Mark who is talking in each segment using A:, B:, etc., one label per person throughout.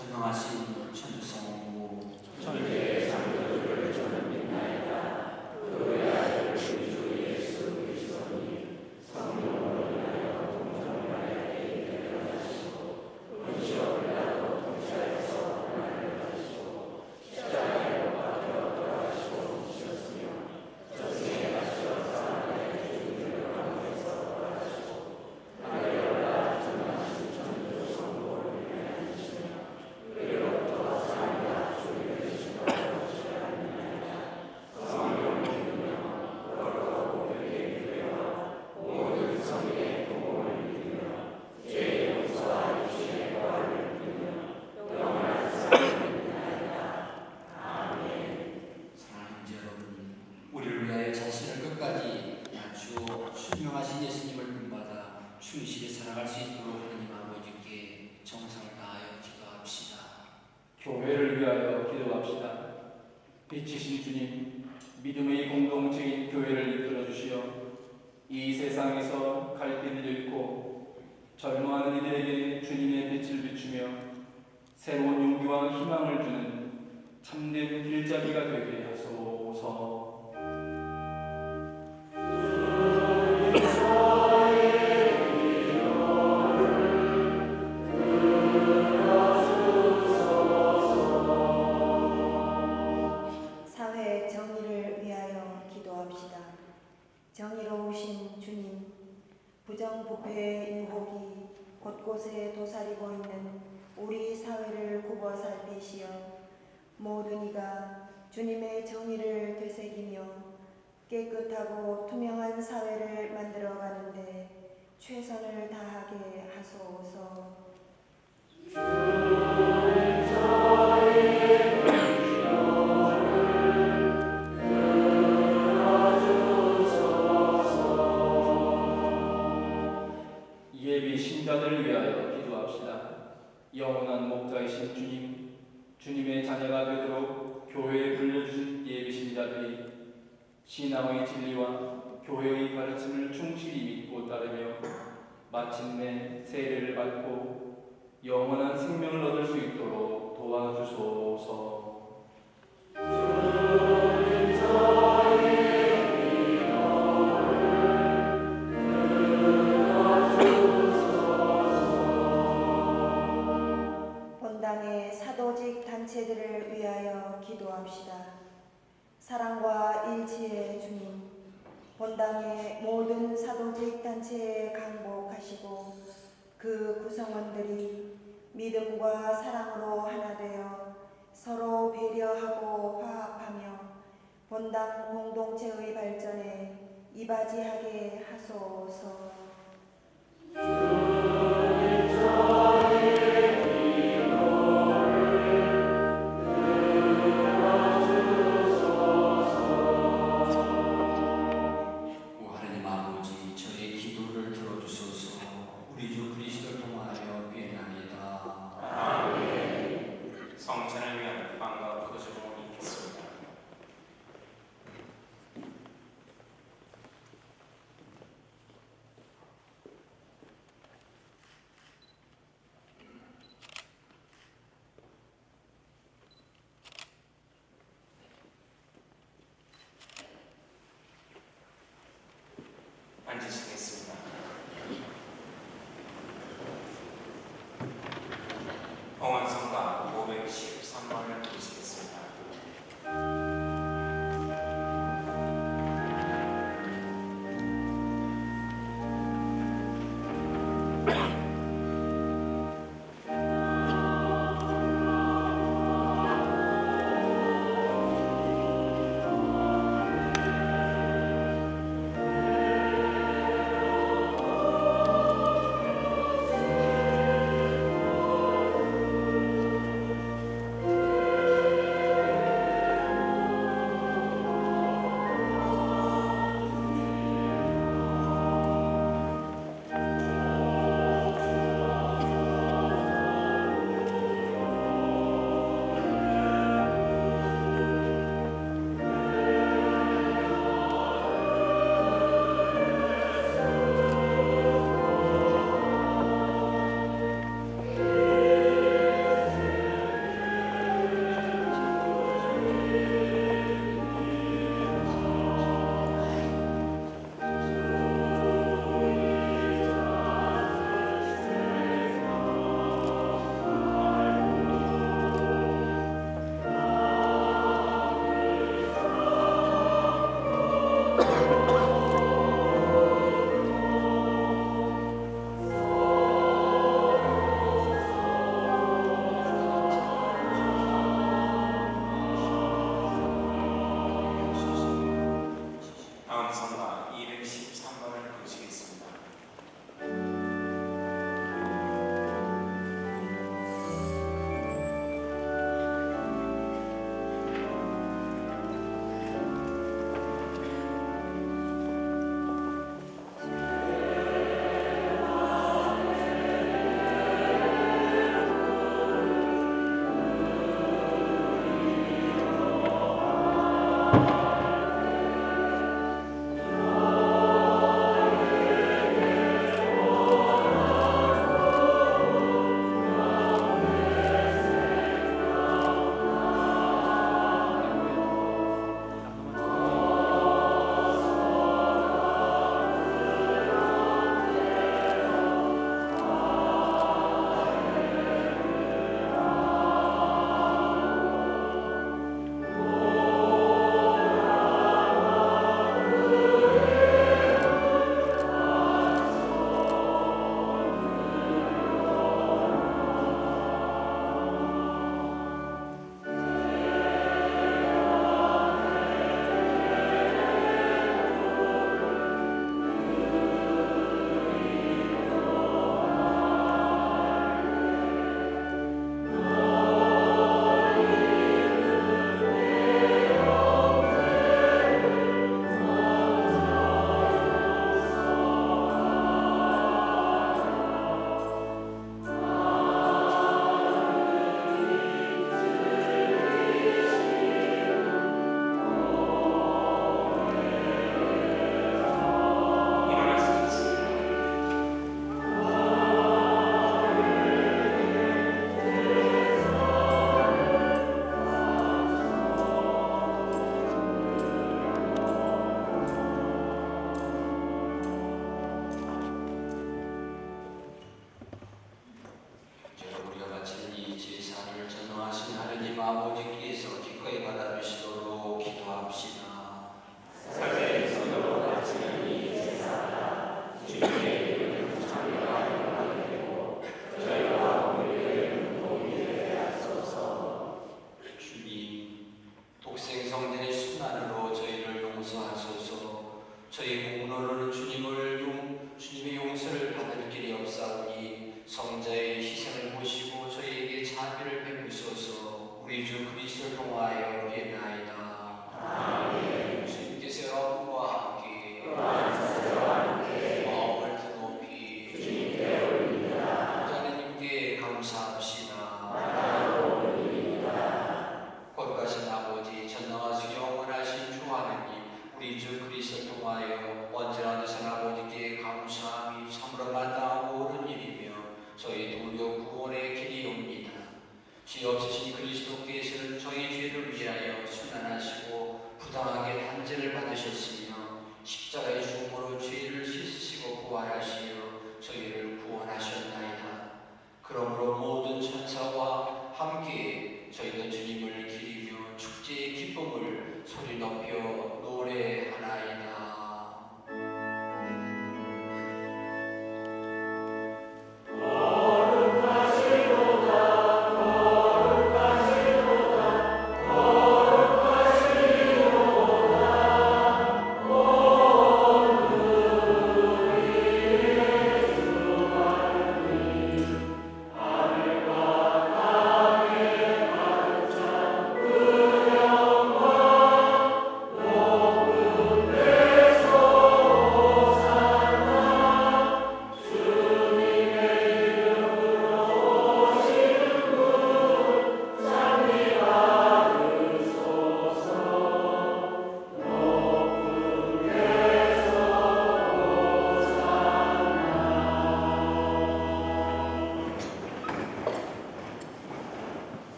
A: 전능하신 천주성
B: 정의로우신 주님, 부정부패의 유혹이 곳곳에 도사리고 있는 우리 사회를 굽어 살피시어 모든 이가 주님의 정의를 되새기며 깨끗하고 투명한 사회를 만들어가는데 최선을 다하게 하소서.
C: 신앙의 진리와 교회의 가르침을 충실히 믿고 따르며 마침내 세례를 받고 영원한 생명을 얻을 수 있도록 도와주소서.
B: 그 구성원들이 믿음과 사랑으로 하나 되어 서로 배려하고 화합하며 본당 공동체의 발전에 이바지하게 하소서.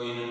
A: oyunun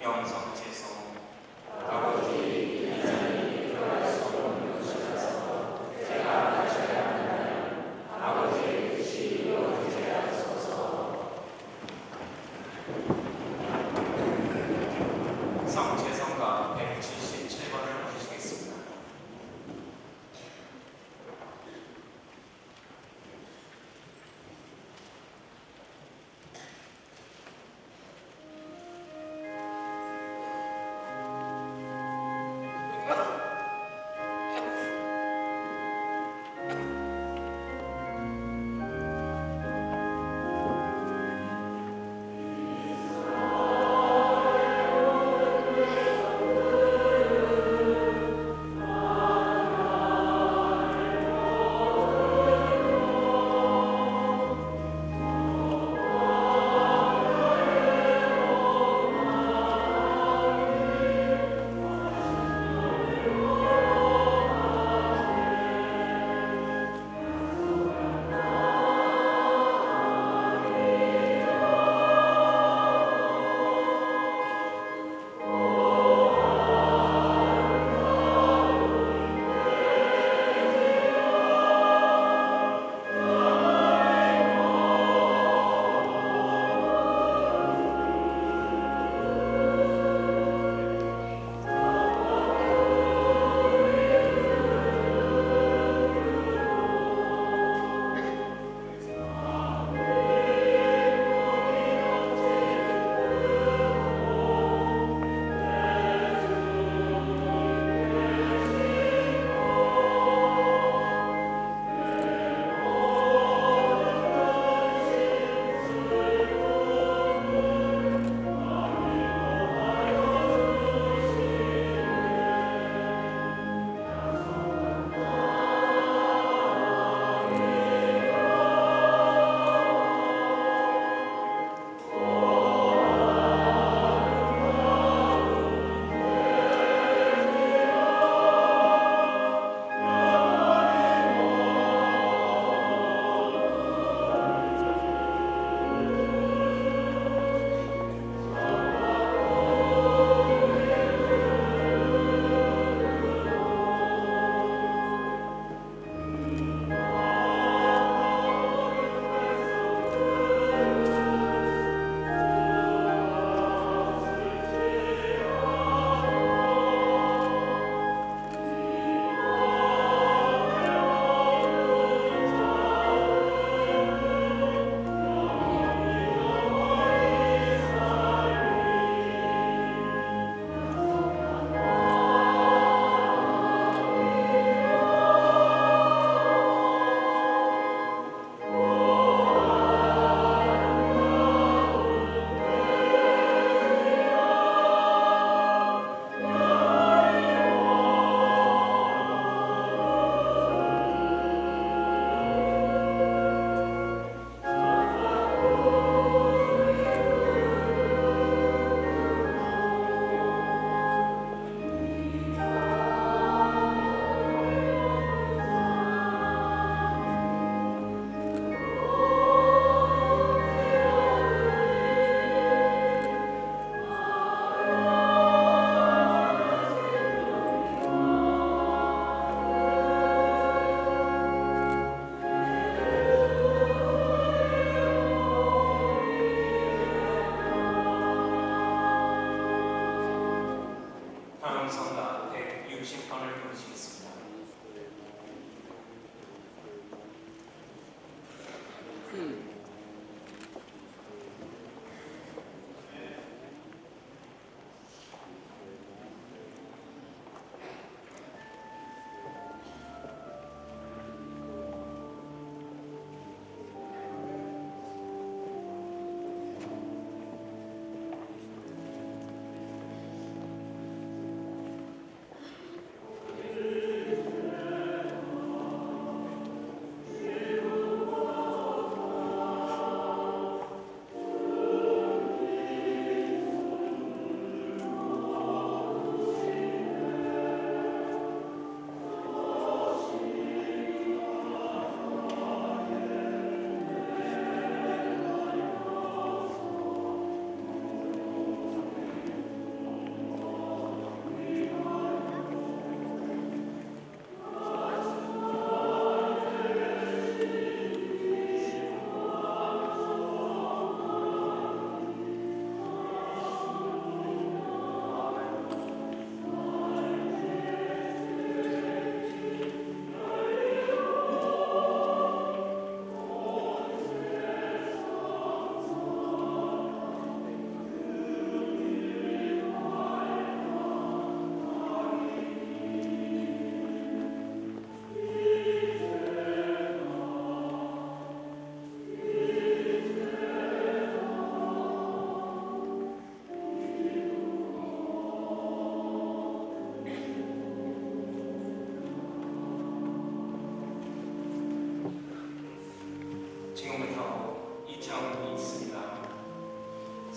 A: 영성 제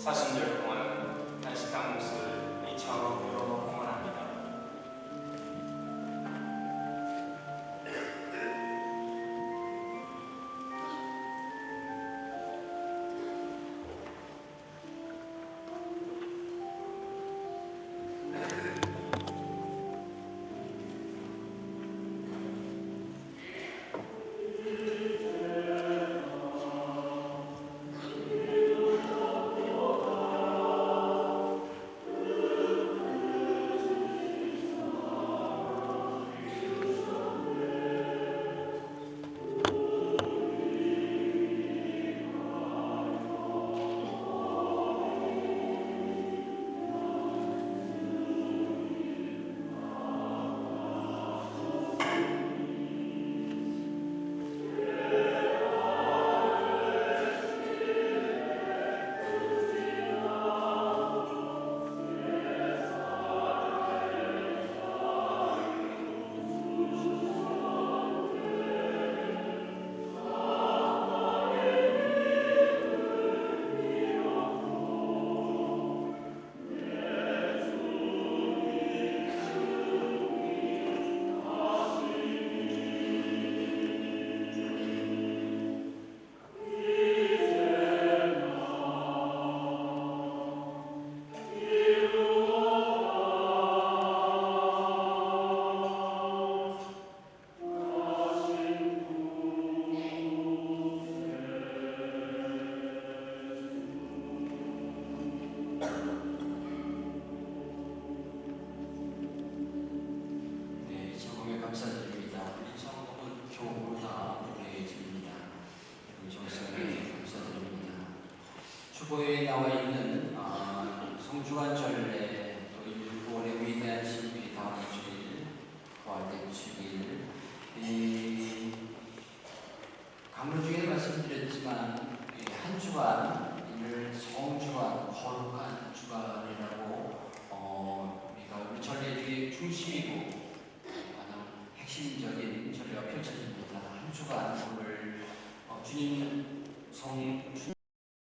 A: 사순절 동안